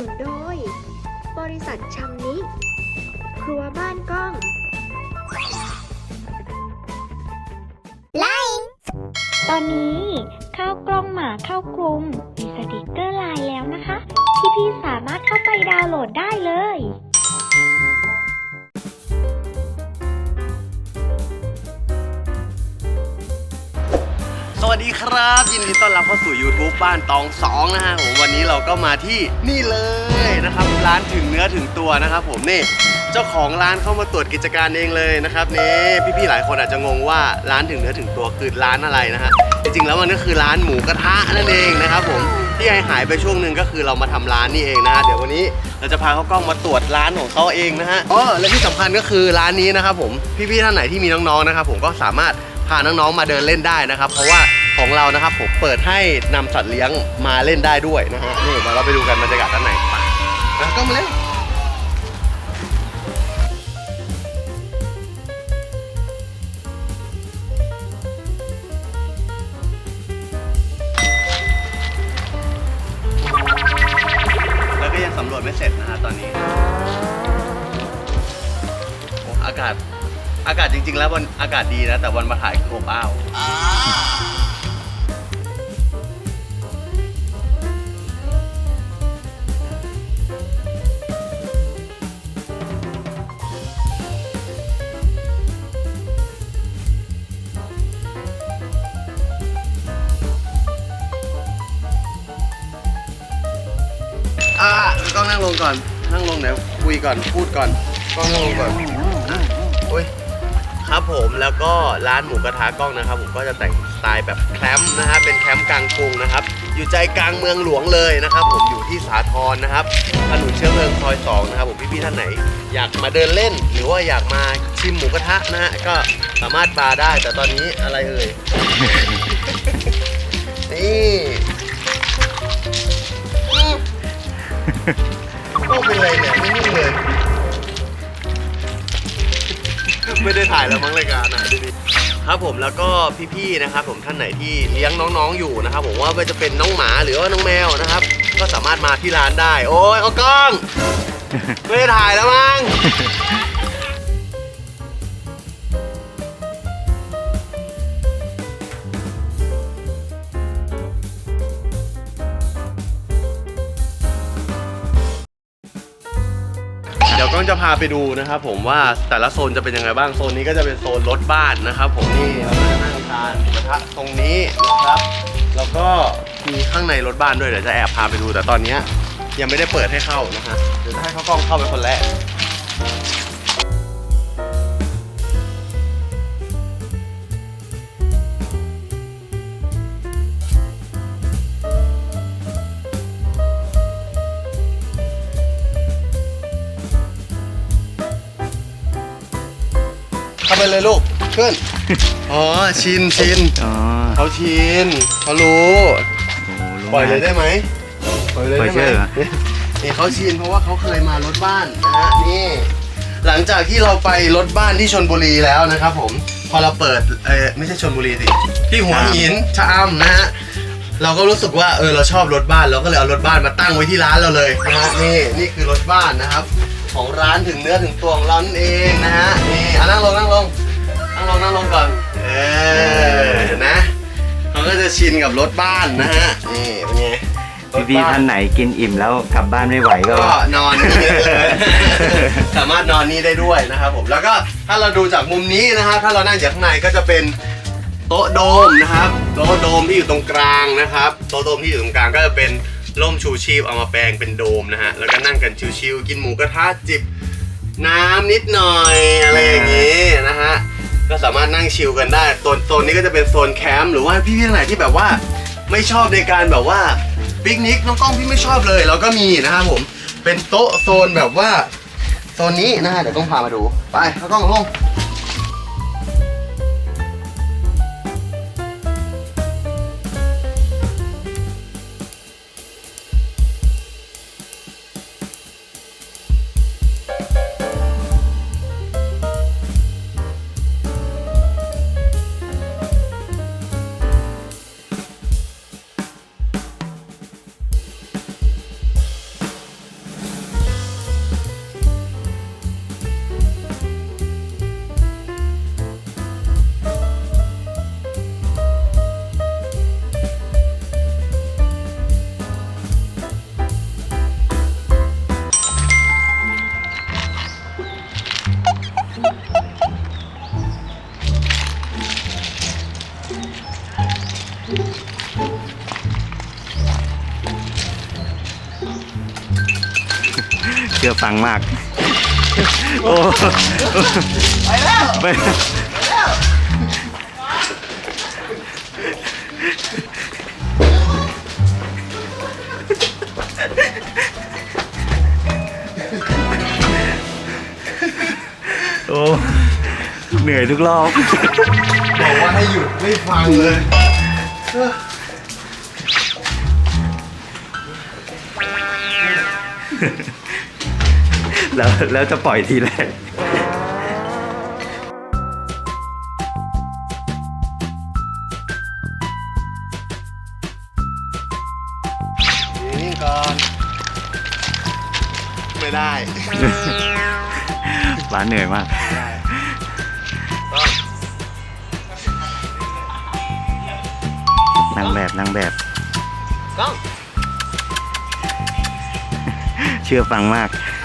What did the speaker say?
นุนโดย บริษัทชัมนิ ครัวบ้านกล้องไลน์ตอนนี้ข้าวกล้องหมาเข้ากรุมมีสติกเกอร์ไลน์แล้วนะคะที่พี่สามารถเข้าไปดาวน์โหลดได้เลย ดีครับ ยินดีต้อนรับเข้าสู่ YouTube บ้านตองสองนะฮะผมวันนี้เราก็มาที่นี่เลยนะครับ ร้านถึงเนื้อถึงตัวนะครับ ผมนี่เจ้าของร้านเข้ามาตรวจกิจการเองเลยนะครับนี่พี่ๆหลายคนอาจจะงงว่าร้านถึงเนื้อถึงตัวคือร้านอะไรนะฮะจริงๆแล้วมันก็คือร้านหมูกระทะนั่นเองนะครับผมที่ไอหายไปช่วงหนึ่งก็คือเรามาทำร้านนี่เองนะฮะเดี๋ยววันนี้เราจะพาเขากล้องมาตรวจร้านของเขาเองนะฮะอ๋อและที่สำคัญก็คือร้านนี้นะครับผมพี่ๆท่านไหนที่มีน้องๆนะครับผมก็สามารถพาน้องๆมาเดินเล่นได้นะครับ เพราะว่า ของเรานะครับผมเปิดให้นำสัตว์เลี้ยงมาเล่นได้ด้วยนะฮะนี่เดี๋ยวเราไปดูกันบรรยากาศด้านในไปนะก็มาเล่นแล้วก็ยังสำรวจไม่เสร็จนะฮะตอนนี้โอ้อากาศอากาศจริง ๆ แล้ววันอากาศดีนะ แต่วันมาถ่ายคืออบอ้าว งนั่งลงก่อน นั่งลงเดี๋ยวคุยก่อนพูดก่อนต้องนั่งลงก่อนอะโอ้ยครับผมแล้วก็ร้านหมูกระทะกล้องนะครับ ผมก็จะแต่งสไตล์แบบแคมป์นะฮะเป็นแคมป์กลางกรุงนะครับ อยู่ใจกลางเมืองหลวงเลยนะครับ ผมอยู่ที่สาทรนะครับถนนเชื้อเพลิงซอยสองนะครับผมพี่ๆท่านไหน อยากมาเดินเล่น หรือว่าอยากมาชิมหมูกระทะนะฮะก็สามารถมาได้ แต่ตอนนี้อะไรเอ่ยนี่ อืมก็เป็นไรเนี่ยไม่นิ่งเลยไม่ได้ถ่ายแล้วมั้งรายการนะดูดิครับผมแล้วก็พี่ๆนะครับผมท่านไหนที่เลี้ยงน้องๆอยู่นะครับผมว่าไม่ว่าจะเป็นน้องหมาหรือว่าน้องแมวนะครับ ก็สามารถมาที่ร้านได้ โอ้ยเอากล้อง ไม่ได้ถ่ายแล้วมั้ง เดี๋ยวกล้องจะพาไปดูนะครับผมว่าแต่ละโซนจะเป็นยังไงบ้างโซนนี้ก็จะเป็นโซนรถบ้านนะครับผมนี่เราก็จะนั่งทานหมูกระทะตรงนี้นะครับ แล้วก็มีข้างในรถบ้านด้วยเดี๋ยวจะแอบพาไปดูแต่ตอนเนี้ยยังไม่ได้เปิดให้เข้านะฮะเดี๋ยวจะให้เขากล้องเข้าไปคนแรก ไปเลยลูก ขึ้น อ๋อ ชินชินอ๋อเขาชินเขารู้ โอ้โหรู้ปล่อยเลยงานได้ไหมปล่อยเลยปล่อยได้เชื่ไหมอเหรอนี่เขาชินเพราะว่าเขาเคยมารถบ้านนะฮะนี่ หลังจากที่เราไปรถบ้านที่ชนบุรีแล้วนะครับผม พอเราเปิดเออไม่ใช่ชนบุรีสิที่หัวหินชะอำนะฮะเราก็รู้สึกว่าเออเราชอบรถบ้านเราก็เลยเอารถบ้านมาตั้งไว้ที่ร้านเราเลยนะฮะนี่นี่คือรถบ้านนะครับ ของร้านถึงเนื้อถึงตัวของเรานั่นเองนะฮะนี่อะนั่งลงนั่งลงนั่งลงนั่งลงก่อนเออนะเขาก็จะชินกับรถบ้านนะฮะนี่เป็นไงรถพี่บ้ ๆท่านไหนกินอิ่มแล้วกลับบ้านไม่ไหวก็ ก็นอนนี่ได้เลยสามารถนอนนี่ได้ด้วยนะครับผมแล้วก็ถ้าเราดูจากมุมนี้นะครับ ถ้าเรานั่งจากข้างในก็จะเป็นโต๊ะโดมนะครับ โต๊ะโดมที่อยู่ตรงกลางนะครับ โต๊ะโดมที่อยู่ตรงกลางก็จะเป็น ร่มชูชีพเอามาแปลงเป็นโดมนะฮะ แล้วก็นั่งกันชิวๆกินหมูกระทะจิบน้ำนิดหน่อยอะไรอย่างนี้นะฮะ ก็สามารถนั่งชิลกันได้โซนโซนนี้ก็จะเป็นโซนแคมป์หรือว่าพี่ๆท่านไหนที่แบบว่าไม่ชอบในการแบบว่าปิกนิกน้องกล้องพี่ไม่ชอบเลยเราก็มีนะครับผมเป็นโต๊ะโซนแบบว่าโซนนี้นะฮะเดี๋ยวต้องพามาดูไปน้องกล้องลง เชื่อฟังมาก โอ้ไปแล้วไปโอ้เหนื่อยทุกรอบบอกว่าให้หยุดไม่ฟังเลย แล้วแล้วจะปล่อยทีแรกนี่ก่อน ไม่ได้ร้านเหนื่อยมาก นางแบบนางแบบ กล้อง เชื่อฟังมากกล้อง